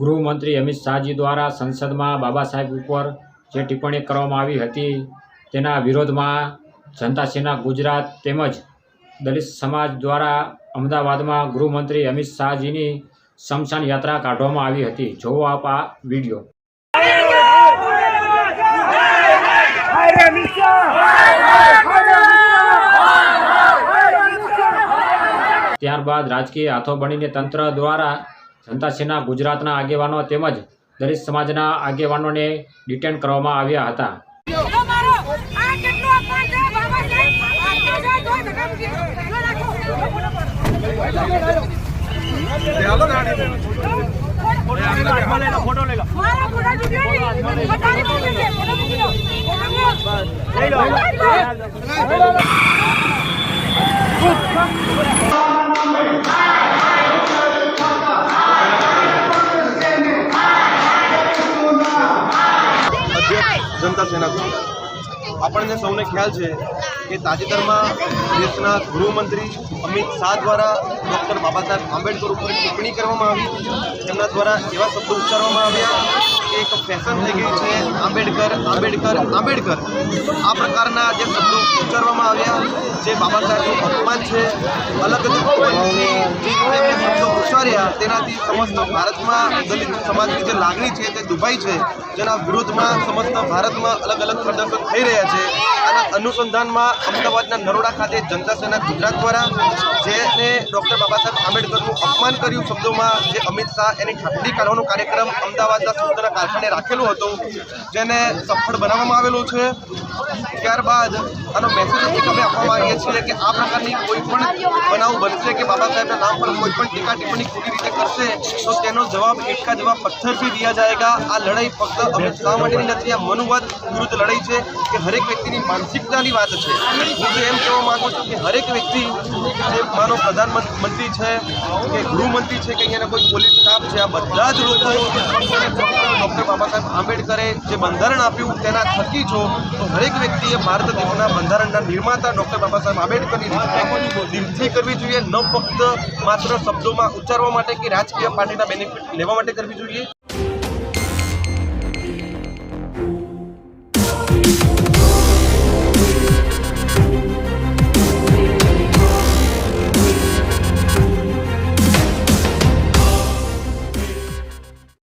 ગૃહમંત્રી અમિત શાહજી દ્વારા સંસદમાં બાબા સાહેબ ઉપર જે ટિપ્પણી કરવામાં આવી હતી, તેના વિરોધમાં જનતા ગુજરાત તેમજ દલિત સમાજ દ્વારા અમદાવાદમાં ગૃહમંત્રી અમિત શાહજીની શમશાન યાત્રા કાઢવામાં આવી હતી. જોવો આપ આ વીડિયો. ત્યારબાદ રાજકીય હાથો બનીને તંત્ર દ્વારા જનતા સેના ગુજરાતના આગેવાનો તેમજ દલિત સમાજના આગેવાનોને ડિટેન કરવામાં આવ્યા હતા. લઈ આ જનતા સેના આપણને સૌને ખ્યાલ છે કે તાજેતરમાં દેશના ગૃહમંત્રી અમિત શાહ દ્વારા ડૉક્ટર બાબા સાહેબ આંબેડકર ઉપર ટિપ્પણી કરવામાં આવી. તેમના દ્વારા એવા શબ્દો ઉચ્ચારવામાં આવ્યા કે એક ફેશન થઈ ગઈ છે, આંબેડકર આંબેડકર આંબેડકર. આ પ્રકારના જે શબ્દો ઉચ્ચારવામાં આવ્યા, જે બાબા સાહેબનું અપમાન છે અલગ અલગ જે એમણે તેનાથી સમસ્ત ભારતમાં દલિત સમાજની જે લાગણી છે તે દુભાઈ છે, જેના વિરુદ્ધમાં સમસ્ત ભારતમાં અલગ અલગ પ્રદર્શન થઈ રહ્યા છે. આના અનુસંધાનમાં અમદાવાદના નરોડા ખાતે જનતા સેના ગુજરાત દ્વારા, જેને ડૉક્ટર બાબા સાહેબ આંબેડકરનું અપમાન કર્યું શબ્દોમાં જે અમિત શાહ એની ઠાકડી કાઢવાનો કાર્યક્રમ અમદાવાદના સુંદરના કારખાને રાખેલો હતો, જેને સફળ બનાવવામાં આવેલો છે. ત્યારબાદ આનો મેસેજ એક અમે આપવા માંગીએ છીએ કે આ પ્રકારની કોઈ પણ બનાવ બનશે કે બાબા સાહેબના નામ પર કોઈ પણ ટીકા ટિપ્પણી ખોટી રીતે કરશે, તો તેનો જવાબ એટકા જવાબ પથ્થરથી દિયા જાયગા. આ લડાઈ ફક્ત અમિત શાહ માટેની નથી, આ મનુવાદ વિરુદ્ધ લડાઈ છે કે હરેક વ્યક્તિની માનસિકતાની વાત છે. હું એમ કહેવા માગું છું કે હરેક વ્યક્તિ, જે મારો પ્રધાનમંત્રી છે, કે ગૃહમંત્રી છે કે અહીંયાના કોઈ પોલીસ સ્ટાફ છે, આ બધા જ લોકો ડૉક્ટર બાબા સાહેબ આંબેડકરે જે બંધારણ આપ્યું તેના થકી છો, તો દરેક વ્યક્તિએ ભારત દેશના બંધારણના નિર્માતા ડૉક્ટર બાબા સાહેબ આંબેડકરની દિલથી કરવી જોઈએ, ન ફક્ત માત્ર શબ્દોમાં ઉચ્ચારવા માટે કે રાજકીય પાર્ટીના બેનિફિટ લેવા માટે કરવી જોઈએ.